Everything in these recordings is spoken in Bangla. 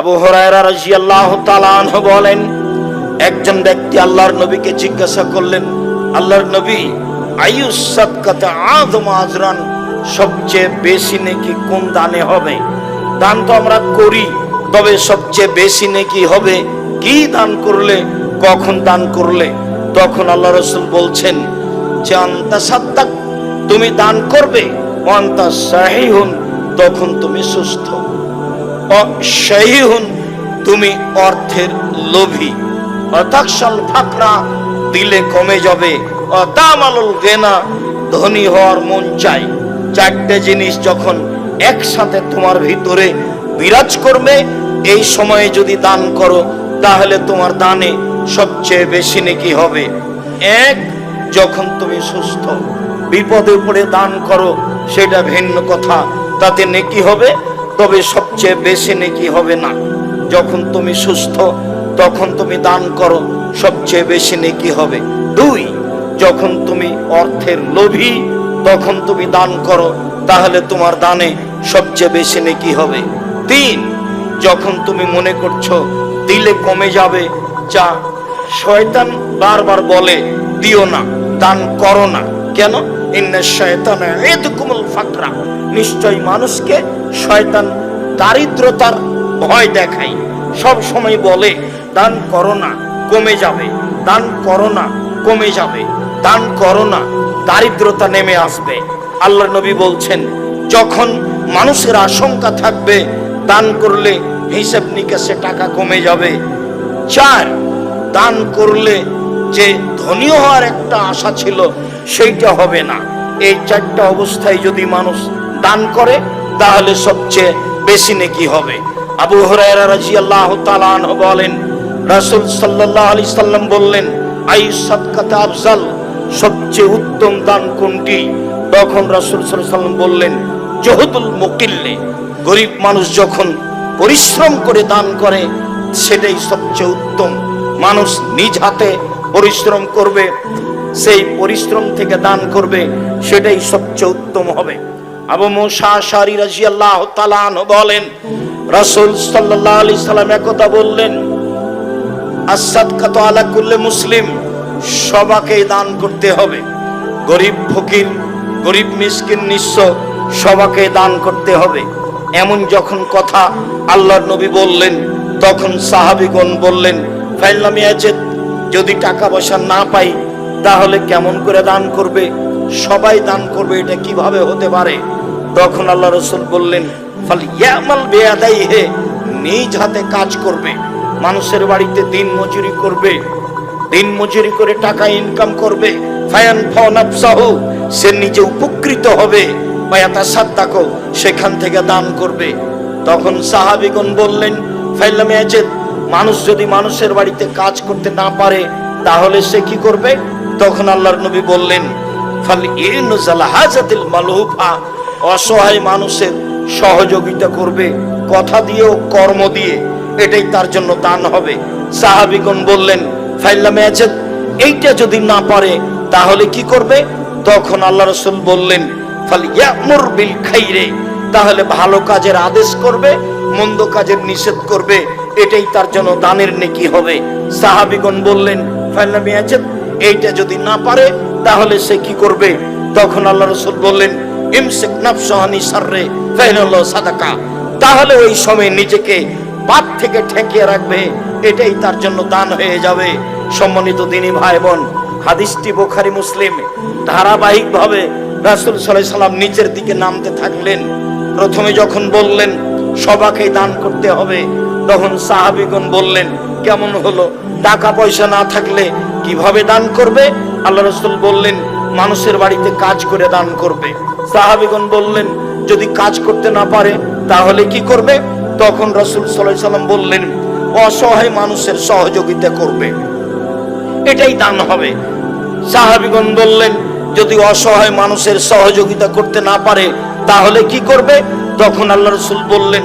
আবু হরায়রা তাআলা আনহু বলেন, একজন ব্যক্তি আল্লাহর নবীকে জিজ্ঞাসা করলেন, আল্লাহর নবী আয়ুস সাদকাতে আদম আজরান, সবচেয়ে বেশি নেকি কোন দানে হবে? দান তো আমরা করি, তবে সবচেয়ে বেশি নেকি হবে। কি দান করলে, কখন দান করলে? তখন আল্লাহ রসুল বলছেন, যে আন্তা তুমি দান করবে অন্তা সাহিহুন, তখন তুমি সুস্থ। তুমি অর্থের লোভী। অতাকশাল ফাকরা দিলে কমে যাবে। অতামালুল গেনা, ধনী হওয়ার মন চাই। চারটে জিনিস যখন একসাথে তোমার ভিতরে বিরাজ করবে, এই সময়ে যদি দান করো, তাহলে তোমার দানে সবচেয়ে বেশি নেকি হবে। এক, যখন তুমি সুস্থ, বিপদে পড়ে দান করো, সেটা ভিন্ন কথা। তাতে নেকি হবে? তবে সবচেয়ে বেশি নেকি হবে না। যখন তুমি সুস্থ, তখন তুমি দান করো, সবচেয়ে বেশি নেকি হবে। দুই, যখন তুমি অর্থের লোভী, তখন তুমি দান করো, তাহলে তোমার দানে সবচেয়ে বেশি নেকি হবে। তিন, যখন তুমি মনে করছ দিলে কমে যাবে, যা শয়তান বারবার বলে, দিও না, দান করো না। কেন? নিশ্চয় মানুষকে শয়তান দারিদ্রতার ভয় দেখায়। সব সময় বলে, দান করো না, কমে যাবে। দান করো না, কমে যাবে। দান করো না, দারিদ্রতা নেমে আসবে। আল্লাহ নবী বলছেন, যখন মানুষের আশঙ্কা থাকবে, দান করলে হিসাব নিকাশে টাকা কমে যাবে। চার, দান করলে যে ধনী হওয়ার একটা আশা ছিল সেইটা হবে না। এই চারটা অবস্থায় যদি মানুষ দান করে, তাহলে সবচেয়ে বেশি নেকি হবে। আবু তাআলা আনহু বলেন, রাসূল সাল্লাল্লাহু আলাইহি সাল্লাম বললেন, আই সাদকাতে আফজাল, সবচেয়ে উত্তম দান কোনটি? তখন রাসূল সাল্লাম বললেন, জহুদুল মকিল্লে, গরিব মানুষ যখন পরিশ্রম করে দান করে, সেটাই সবচেয়ে উত্তম। মানুষ নিজ হাতে পরিশ্রম করবে সেই পরিশ্রম থেকে দান করবে, সেটাই সবচেয়ে উত্তম হবে। আবু মুসা শারি রাজিয়াল্লাহ তালান বলেন, রাসূল সাল্লাল্লাহু আলাইহি সাল্লাম একথা বললেন আসাদকাত আলা করলে মুসলিম, সবাকে দান করতে হবে। গরিব ফকির, গরিব মিসকিন নিঃস্ব, সবাকে দান করতে হবে। এমন যখন কথা আল্লাহর নবী বললেন, তখন সাহাবিগণ বললেন ফাইলামি আছে, যদি টাকা পয়সা না পাই তাহলে কেমন করে দান করবে? সবাই দান করবে, এটা কীভাবে হতে পারে? তখন আল্লাহ রসুল বললেন নিজ হাতে কাজ করবে। মানুষের বাড়িতে দিন মজুরি করবে। দিন মজুরি করে টাকা ইনকাম করবে। ফায়ান সে নিজে উপকৃত হবে। সেখান থেকে দান করবে। তখন সাহাবিগণ বললেন মানুষ যদি মানুষের বাড়িতে কাজ করতে না পারে, তাহলে সে কি করবে? তখন আল্লাহর নবী বললেন অসহায় মানুষের সহযোগিতা করবে, কথা দিয়েও কর্ম দিয়ে, এটাই তার জন্য দান হবে। সাহাবিগণ বললেন এইটা যদি না পারে, তাহলে কি করবে? তখন আল্লাহ রসুল বললেন, ফাল বিল তাহলে ভালো কাজের আদেশ করবে, মন্দ কাজের নিষেধ করবে, এটাই তার জন্য দানের নেকি হবে। সাহাবিগণ বললেন ফাইলামি আজাদ এইটা যদি না পারে, তাহলে সে কি করবে? তখন আল্লাহ রসুল বললেন তাহলে ওই সময় নিজেকে থেকে ঠেকিয়ে রাখবে, এটাই তার জন্য দান হয়ে যাবে। সম্মানিত দিনী ভাই বোন হাদিসটি বোখারি মুসলিম ধারাবাহিকভাবে রাসুল সাল্লাম নিচের দিকে নামতে থাকলেন। প্রথমে যখন বললেন, সবাকে দান করতে হবে তখন সাহাবিগণ বললেন, কেমন হলো? টাকা পয়সা না থাকলে কীভাবে দান করবে? আল্লাহ রসুল বললেন, মানুষের বাড়িতে কাজ করে দান করবে। সাহাবিগণ বললেন, যদি কাজ করতে না পারে, তাহলে কি করবে? তখন রসুল সাল্লাম বললেন, অসহায় মানুষের সহযোগিতা করবে। এটাই দান হবে। সাহাবিগণ বললেন, যদি অসহায় মানুষের সহযোগিতা করতে না পারে, তাহলে কি করবে? তখন আল্লাহ রসুল বললেন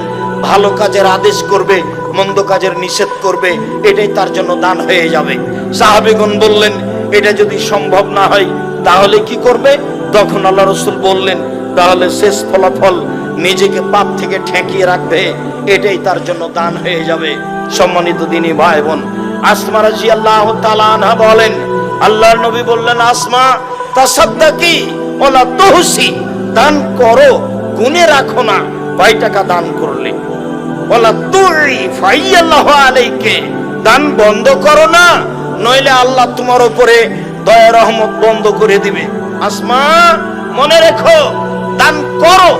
ভালো কাজের আদেশ করবে, মন্দ কাজের নিষেধ করবে, এটাই তার জন্য দান হয়ে যাবে। সাহাবিগণ বললেন, এটা যদি সম্ভব না হয়, তাহলে কি করবে? তখন আল্লাহ রসুল বললেন, তাহলে শেষ ফলাফল নিজেকে পাপ থেকে ঠেকিয়ে রাখবে, এটাই তার জন্য দান হয়ে যাবে। সম্মানিত দিনী ভাই বোন আসমা রাজি আল্লাহ তালানহা বলেন, আল্লাহর নবী বললেন, আসমা, তাসাদ্দাকি ওলা তহসি, দান করো গুনে রাখো না। কয় টাকা দান করলে? দান বন্ধ করো না, নইলে আল্লাহ তোমার উপরে দয়া রহমত বন্ধ করে দিবে। আসমা, মনে রেখো, দান করো,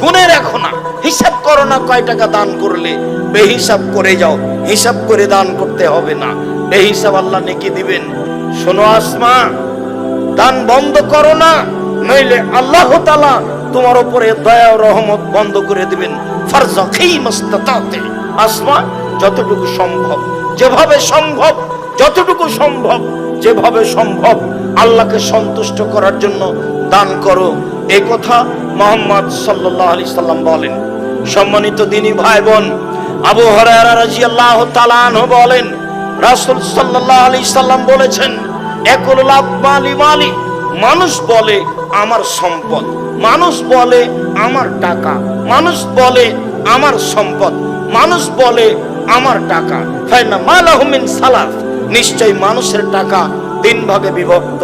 গুনে রাখো না। হিসাব করো না কয় টাকা দান করলে, বেহিসাব করে যাও। হিসাব করে দান করতে হবে না। বেহিসাব আল্লাহ নেকি দিবেন। শোনো আসমা, দান বন্ধ করো না, নইলে আল্লাহ তাআলা তোমার উপরে দয়া রহমত বন্ধ করে দিবেন। ফারজাকি মাস্তাতাতে আসমা, যতটুকু সম্ভব। যেভাবে সম্ভব, যতটুকু সম্ভব, যেভাবে সম্ভব আল্লাহকে সন্তুষ্ট করার জন্য দান করো। এই কথা মোহাম্মদ সাল্লাল্লাহু আলাইহি সাল্লাম বলেন। সম্মানিত দিনী ভাই বোন আবু তাআলা আনহু বলেন, রাসূল সাল্লাল্লাহু আলাইহি সাল্লাম বলেছেন, একুল মালি মালি মানুষ বলে আমার সম্পদ, মানুষ বলে আমার টাকা, মানুষ বলে আমার সম্পদ, মানুষ বলে আমার টাকা। মালাহুমিন সালাফ নিশ্চয় মানুষের টাকা তিন ভাগে বিভক্ত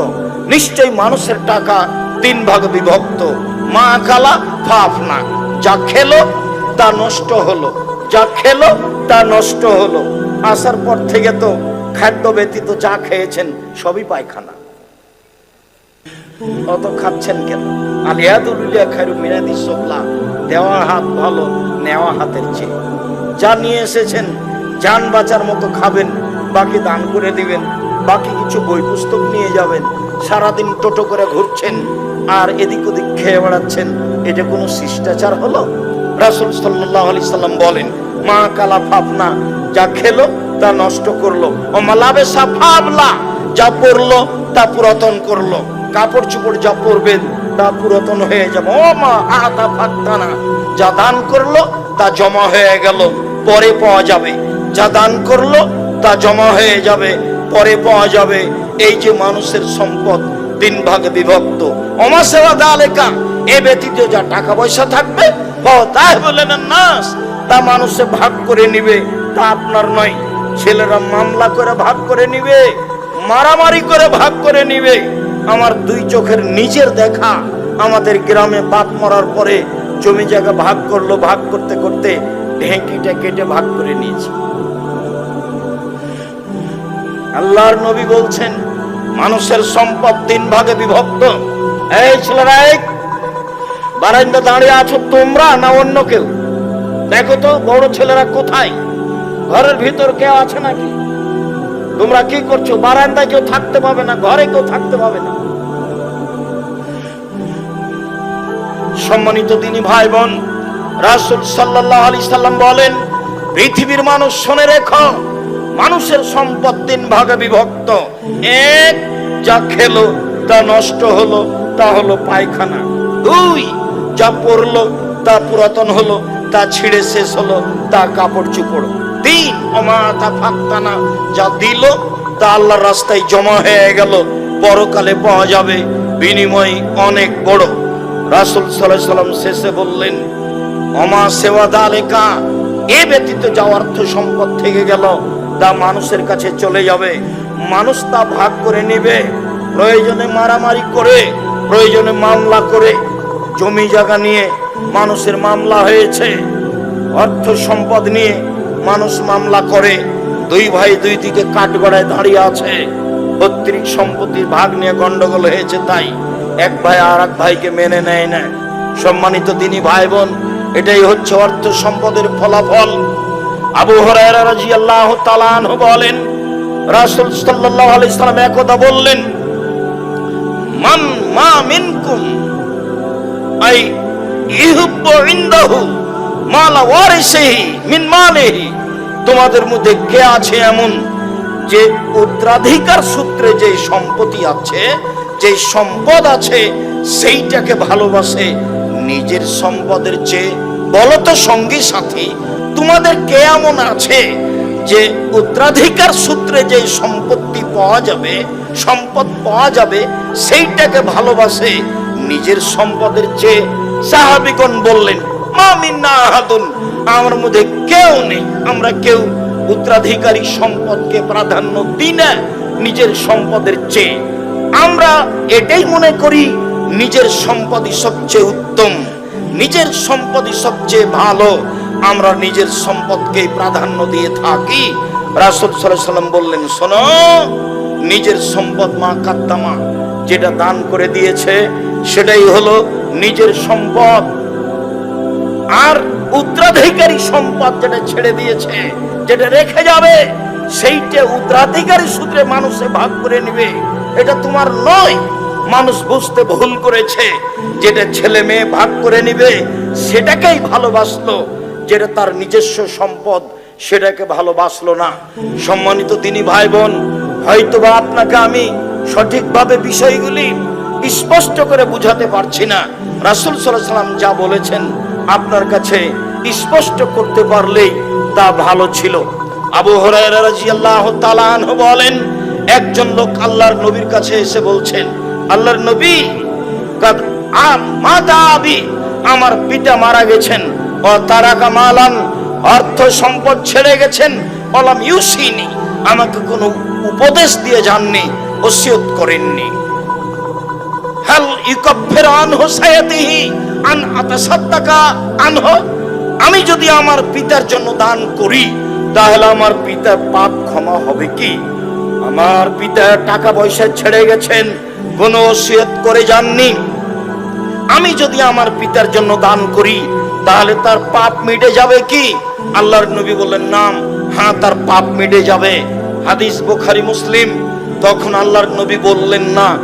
নিশ্চয় মানুষের টাকা তিন ভাগে বিভক্ত। মা কালা ফাফনা যা খেলো তা নষ্ট হলো, যা খেলো তা নষ্ট হলো। আসার পর থেকে তো খাদ্য ব্যতীত যা খেয়েছেন, সবই পায়খানা। অত খাচ্ছেন কেন? আলিয়াদুলিয়া খাইরু মিনাদি সোবলা দেওয়া হাত ভালো, নেওয়া হাতের চেয়ে। যা নিয়ে এসেছেন, যান বাঁচার মতো খাবেন, বাকি দান করে দিবেন, বাকি কিছু বই পুস্তক নিয়ে যাবেন, সারাদিন টোটো করে ঘুরছেন, আর এদিক ওদিক খেয়ে বেড়াচ্ছেন, এটা কোনো শিষ্টাচার হলো? রাসুল সাল্লাহ আলি সাল্লাম বলেন, মা কালা ফাফনা, যা খেলো তা নষ্ট করল, ও মালাবে সাফাবলা, যা পড়ল তা পুরাতন করল। কাপড় চোপড় যা পরবেন তা পুরাতন হয়ে যাবে। ও মা আতা ফাত্তানা যা দান করল তা জমা হয়ে গেল, পরে পাওয়া যাবে। যা দান করল তা জমা হয়ে যাবে, পরে পাওয়া যাবে। এই যে মানুষের সম্পদ, তিন ভাগে বিভক্ত। অমাসেবা দালেকা। এ ব্যতীত যা টাকা পয়সা থাকবে তাই বলেন নাস। তা মানুষে ভাগ করে নিবে, তা আপনার নয়। ছেলেরা মামলা করে ভাগ করে নিবে, মারামারি করে ভাগ করে নিবে। আমার দুই চোখের নিজের দেখা আমাদের গ্রামে বাপ মরার পরে জমি জায়গা ভাগ করল, ভাগ করতে করতে ঢেঁকিটা কেটে ভাগ করে নিয়েছে। আল্লাহর নবী বলছেন, মানুষের সম্পদ তিন ভাগে বিভক্ত। এই ছেলেরা বারান্দা দাঁড়িয়ে আছো তোমরা না অন্য কেউ? দেখো তো, বড় ছেলেরা কোথায়? ঘরের ভিতর কেউ আছে নাকি? তোমরা কি করছ? বারান্দায় কেউ থাকতে পাবে না, ঘরে কেউ থাকতে পাবে না। সম্মানিত তিনি ভাই বোন রাসুল সাল্লাহ আলি সাল্লাম বলেন, পৃথিবীর মানুষ শোনে রেখো, মানুষের সম্পদ তিন ভাগে বিভক্ত। এক, যা খেলো, তা নষ্ট হলো, তা হলো পায়খানা। দুই, যা পড়ল, তা পুরাতন হলো, তা ছিঁড়ে শেষ হলো, তা কাপড় চুপড়। তিন অমাতা ফাক্তানা যা দিল, তা আল্লাহর রাস্তায় জমা হয়ে গেল, পরকালে পাওয়া যাবে বিনিময় অনেক বড়। রাসুল সাল্লাম শেষে বললেন অমা সেবা দালেকা? এ ব্যতীত যা অর্থ সম্পদ থেকে গেল, তা মানুষের কাছে চলে যাবে। মানুষ তা ভাগ করে নেবে, প্রয়োজনে মারামারি করে, প্রয়োজনে মামলা করে, জমি জায়গা নিয়ে মানুষের মামলা হয়েছে। অর্থ সম্পদ নিয়ে মানুষ মামলা করে, দুই ভাই দুই দিকে কাঠগড়ায় দাঁড়িয়ে আছে। পৈতৃক সম্পত্তির ভাগ নিয়ে গন্ডগোল হয়েছে তাই। এক ভাই আর এক ভাইকে মেনে নেয় না। সম্মানিত তিনি ভাই বোন এটাই হচ্ছে অর্থ সম্পদের ফলাফল। আবু তাআলা আনহু বলেন, রাসূল সাল্লাল্লাহু আলাইহি সাল্লাম একদা বললেন, মান মা মিনকুম, আই ইহুব্বু মালা মিন তোমাদের মধ্যে কে আছে এমন যে উত্তরাধিকার সূত্রে যে সম্পত্তি আছে যে সম্পদ আছে, সেইটাকে ভালোবাসে নিজের সম্পদের চেয়ে। বলো তো সঙ্গী সাথী, তোমাদের কে এমন আছে যে উত্তরাধিকার সূত্রে যে সম্পত্তি পাওয়া যাবে, সম্পদ পাওয়া যাবে, সেইটাকে ভালোবাসে নিজের সম্পদের চেয়ে? সাহাবিগণ বললেন, মা মিন্না আহাদুন, আমার মধ্যে কেউ নেই। আমরা কেউ উত্তরাধিকারী সম্পদকে প্রাধান্য দিই না, নিজের সম্পদের চেয়ে। আমরা এটাই মনে করি নিজের সম্পদই সবচেয়ে উত্তম। নিজের সম্পদই সবচেয়ে ভালো। আমরা নিজের সম্পদকে প্রাধান্য দিয়ে থাকি। রাসুল সাল্লাম বললেন, শোনো, নিজের সম্পদ মা কাদ্দামা যেটা দান করে দিয়েছে, সেটাই হলো নিজের সম্পদ। আর উত্তরাধিকারী সম্পদ যেটা ছেড়ে দিয়েছে, যেটা রেখে যাবে, সেইটা উত্তরাধিকারী সূত্রে মানুষে ভাগ করে নেবে। এটা তোমার নয়। মানুষ বুঝতে ভুল করেছে। যেটা ছেলে মেয়ে ভাগ করে নেবে, সেটাকেই ভালোবাসলো। যেটা তার নিজস্ব সম্পদ, সেটাকে ভালোবাসলো না। সম্মানিত তিনি ভাই বোন হয়তোবা আপনাকে আমি সঠিকভাবে বিষয়গুলি স্পষ্ট করে বুঝাতে পারছি না। রাসুল সাল্লাম যা বলেছেন আপনার কাছে স্পষ্ট করতে পারলেই তা ভালো ছিল। আবু তাআলা বলেন একজন লোক আল্লাহর নবীর কাছে এসে বলছেন, আল্লাহর নবী আবি, আমার পিতা মারা গেছেন। ও অর্থ সম্পদ ছেড়ে গেছেন। বলাম ইউসিনি, আমাকে কোনো উপদেশ দিয়ে যাননি, ওসিয়ত করেননি। হাল ইউকাফির আনহু সায়াতিহি, আন আতাসাদ্দাকা আনহু, আমি যদি আমার পিতার জন্য দান করি, তাহলে আমার পিতার পাপ ক্ষমা হবে কি? আমার পিতা টাকা পয়সা ছেড়ে গেছেন, কোনো ওসিয়ত করে যাননি। আমি যদি আমার পিতার জন্য দান করি, তাহলে তার পাপ মিটে যাবে কি? আল্লাহর নবী বললেন নাম হ্যাঁ তার পাপ মিটে যাবে। হাদিস বুখারি, মুসলিম। তখন আল্লাহর নবী বললেন, না,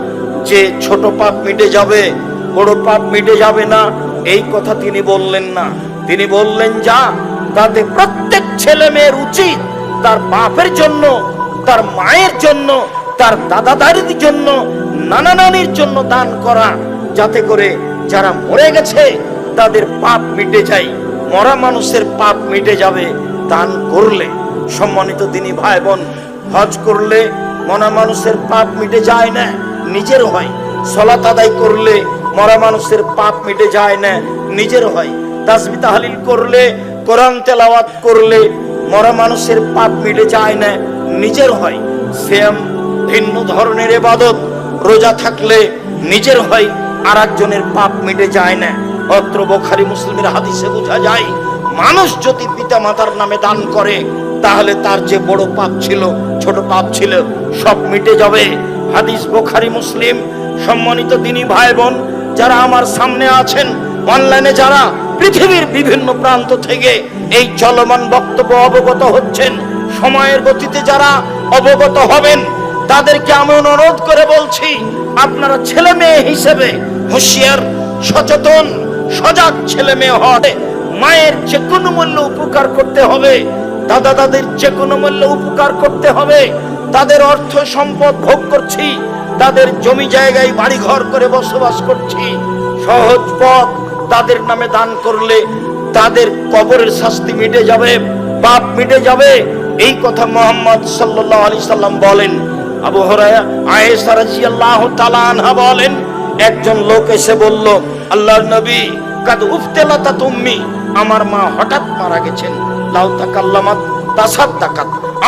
যে ছোট পাপ মিটে যাবে, বড় পাপ মিটে যাবে না। এই কথা তিনি বললেন না। তিনি বললেন, যা, তাতে প্রত্যেক ছেলে মেয়ের উচিত তার বাপের জন্য তার মায়ের জন্য, তার দাদা দাদির জন্য, নানা নানির জন্য দান করা, যাতে করে যারা মরে গেছে, তাদের পাপ মিটে যায়। মরা মানুষের পাপ মিটে যাবে দান করলে। সম্মানিত তিনি ভাই বোন হজ করলে মরা মানুষের পাপ মিটে যায় না নিজের হয়। সলাত আদায় করলে মরা মানুষের পাপ মিটে যায় না নিজের হয়। তাসবি তাহলিল করলে, কোরআন তেলাওয়াত করলে মরা মানুষের পাপ মিটে যায় না নিজের হয়। সেম ভিন্ন ধরনের এবাদত। রোজা থাকলে নিজের হয় আর একজনের পাপ মিটে যায় না। অত্র বোখারি মুসলিমের হাদিসে বোঝা যায়, মানুষ যদি পিতা মাতার নামে দান করে, তাহলে তার যে বড় পাপ ছিল, ছোট পাপ ছিল, সব মিটে যাবে। হাদিস বোখারি মুসলিম, সম্মানিত দিনী ভাই বোন যারা আমার সামনে আছেন, অনলাইনে যারা পৃথিবীর বিভিন্ন প্রান্ত থেকে এই চলমান বক্তব্য অবগত হচ্ছেন সময়ের গতিতে যারা অবগত হবেন, তাদেরকে আমি অনুরোধ করে বলছি, আপনারা ছেলে মেয়ে হিসেবে হুঁশিয়ার, সচেতন, সজাগ ছেলে মেয়ে হয় মায়ের যে কোনো মূল্য উপকার করতে হবে, দাদা দাদির যে কোনো মূল্য উপকার করতে হবে, তাদের অর্থ সম্পদ ভোগ করছি, তাদের জমি জায়গায় বাড়ি ঘর করে বসবাস করছি, সহজ পথ তাদের নামে দান করলে তাদের কবরের শাস্তি মিটে যাবে, পাপ মিটে যাবে এই কথা মোহাম্মদ সাল্লাল্লাহু আলাইহি সাল্লাম বলেন। আবু হুরায়রা, আয়েশা রাদিয়াল্লাহু তাআলা আনহা বলেন, একজন লোক এসে বলল, আল্লাহর নবী, কাদ উফতেলাতা তুম্মি আমার মা হঠাৎ মারা গেছেন। লাউ তাকাল্লামাত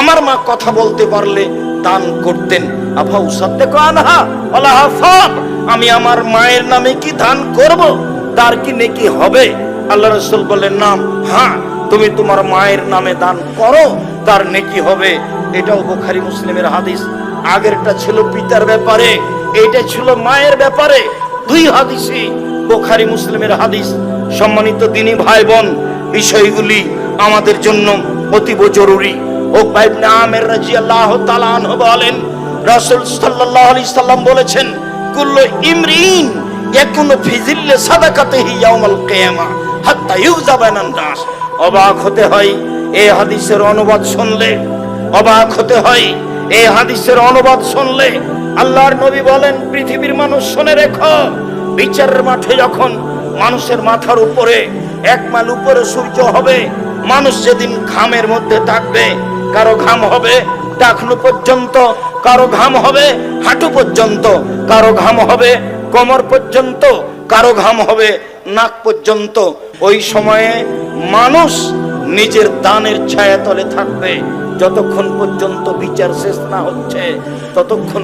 আমার মা কথা বলতে পারলে দান করতেন। আফাউ সাদ্দাকা আনহা ওয়ালাহা সাব আমি আমার মায়ের নামে কি দান করব? তার কি নেকি হবে? আল্লাহ রাসূল বললেন নাম হ্যাঁ তুমি তোমার মায়ের নামে দান করো। তার নেকি হবে, এটাও বুখারী মুসলিমের হাদিস। আগেরটা ছিল পিতার ব্যাপারে এটা ছিল মায়ের ব্যাপারে। দুই হাদিসই বুখারী মুসলিমের হাদিস। সম্মানিত দিনী ভাই বোন বিষয়গুলি আমাদের জন্য অতীব জরুরি। ও ইবনে আমির রাদিয়াল্লাহু তাআলা আনহু বলেন, রাসূল সাল্লাল্লাহু আলাইহি সাল্লাম বলেছেন, কুল্লু ইমরিন ইয়াকুনু ফি জিল্লি সাদাকাতিহি ইয়াউমাল কিয়ামা হাত্তা ইউজা বাইনান নাস। অবাক হতে হয় এই হাদিসের অনুবাদ শুনলে অবাক হতে হয়। এই হাদিসের অনুবাদ শুনলে আল্লাহর নবী বলেন, পৃথিবীর মানুষ শুনে রেখো। বিচারের মাঠে যখন মানুষের মাথার উপরে এক মাইল উপরে সূর্য হবে, মানুষ যেদিন ঘামের মধ্যে থাকবে, কারও ঘাম হবে টাকনু পর্যন্ত, কারও ঘাম হবে হাঁটু পর্যন্ত, কারও ঘাম হবে কোমর পর্যন্ত, কারও ঘাম হবে নাক পর্যন্ত। ওই সময়ে মানুষ নিজের দানের ছায়াতলে থাকবে। যতক্ষণ পর্যন্ত বিচার শেষ না হচ্ছে ততক্ষণ